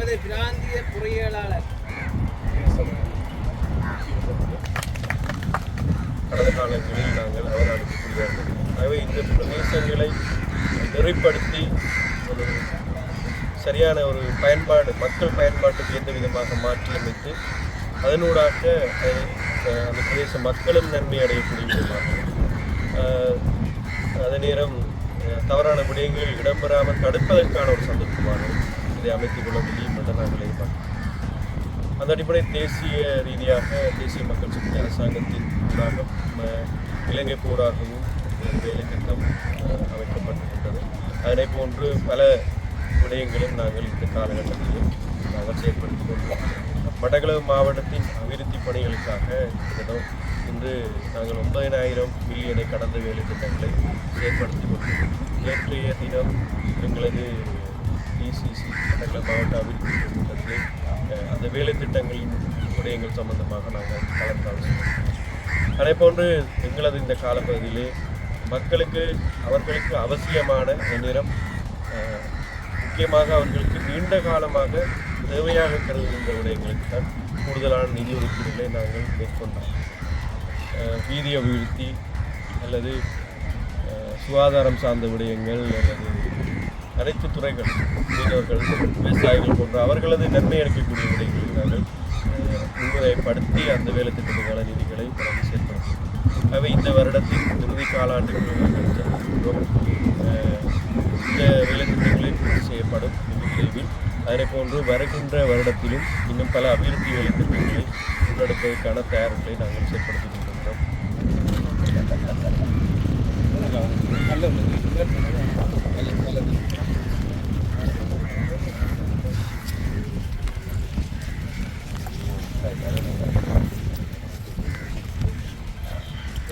எமது பிராந்திய பொறியியலாளர். கடந்த காலங்களில் நாங்கள் அவதானிக்கக்கூடியார்கள் ஆகவே இந்த பிரதேசங்களை நெறிப்படுத்தி ஒரு சரியான ஒரு பயன்பாடு மக்கள் பயன்பாட்டுக்கு எந்த விதமாக மாற்றியமைத்து அதனூடாக அந்த பிரதேச மக்களும் நன்மை அடையக்கூடிய விதமாக அதே நேரம் தவறான விடயங்கள் இடம்பெறாமல் தடுப்பதற்கான ஒரு சந்தர்ப்பமாக இதை அமைத்துக் கொள்ள முடியும் என்று நாங்கள் எதிர்பார்க்கிறோம் அந்த அடிப்படை தேசிய ரீதியாக தேசிய மக்கள் சக்தி அரசாங்கத்தின் ஊடாக ம- இலங்கை போராகவும் வேலை திட்டம் அமைக்கப்பட்டிருக்கின்றது. அதனை போன்று பல விடயங்களும் நாங்கள் இந்த காலகட்டத்திலும் நாங்கள் செயற்படுத்திக் கொள்வோம் மட்டக்களப்பு மாவட்டத்தின் அபிவிருத்தி பணிகளுக்காக கிட்டத்தட்ட இன்று நாங்கள் ஒன்பதினாயிரம் மில்லியனை கடந்த வேலை திட்டங்களை செயல்படுத்தி கொள்கிறோம் நேற்றைய தினம் எங்களது டிசிசி மட்டக்களப்பு மாவட்ட அபிவிருத்தி கூட்டத்தில் அந்த வேலை திட்டங்களின் விடயங்கள் சம்பந்தமாக நாங்கள் கலந்தாலோசித்தோம் அதே போன்று எங்களது இந்த காலப்பகுதியிலே மக்களுக்கு அவர்களுக்கு அவசியமான நேரம் முக்கியமாக அவர்களுக்கு நீண்ட காலமாக தேவையாக கருதுகின்ற விடயங்களுக்கு தான் கூடுதலான நிதி ஒதுக்கீடுகளை நாங்கள் மேற்கொண்டோம். வீதி அபிவிருத்தி அல்லது சுகாதாரம் சார்ந்த விடயங்கள் அல்லது அனைத்து துறைகள் மீனவர்கள் விவசாயிகள் போன்ற அவர்களது நன்மை அளிக்கக்கூடிய விடைகளை நாங்கள் அஹ், அந்த வேலை திட்டத்துக்கான நிதிகளை தொடர்ந்து செயல்படுத்தும் ஆகவே இந்த வருடத்தின் இறுதி காலாண்டுக்கு இந்த வேலை திட்டங்களை பூர்த்தி செய்யப்படும் விரைவில் அதனை போன்று வருகின்ற வருடத்திலும் இன்னும் பல அபிவிருத்தி வேலை திட்டங்களை முன்னெடுப்பதற்கான தயாரிப்பை நாங்கள் செயல்படுத்தி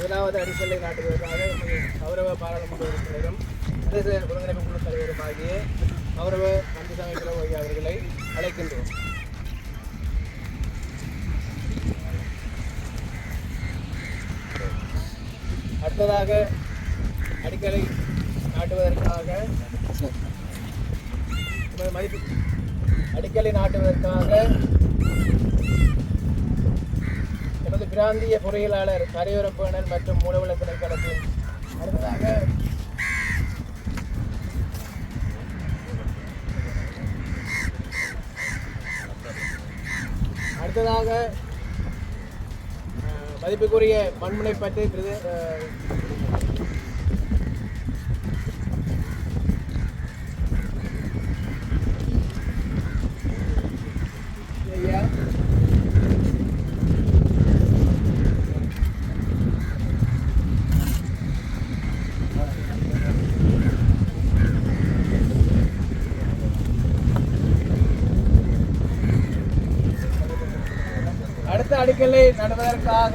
முதலாவது அடிப்படை நாட்டுவதற்காக கௌரவ பாராளுமன்ற உறுப்பினரும் பிரதேச ஒருங்கிணைப்பு குழு தலைவரும் ஆகிய கௌரவ கந்தசாமி பிளவு அவர்களை அழைக்கின்றோம். அடுத்ததாக அடிக்கலை நாட்டுவதற்காக மதிப்பு அடிக்கலை நாட்டுவதற்காக பிராந்திய பொறியியலாளர் கரையோரப்பேணல் மற்றும் மூலவள திணைக்களத்தின் அடுத்ததாக அடுத்ததாக மதிப்புக்குரிய மண்முனை அடுக்கலை நடுவதற்காக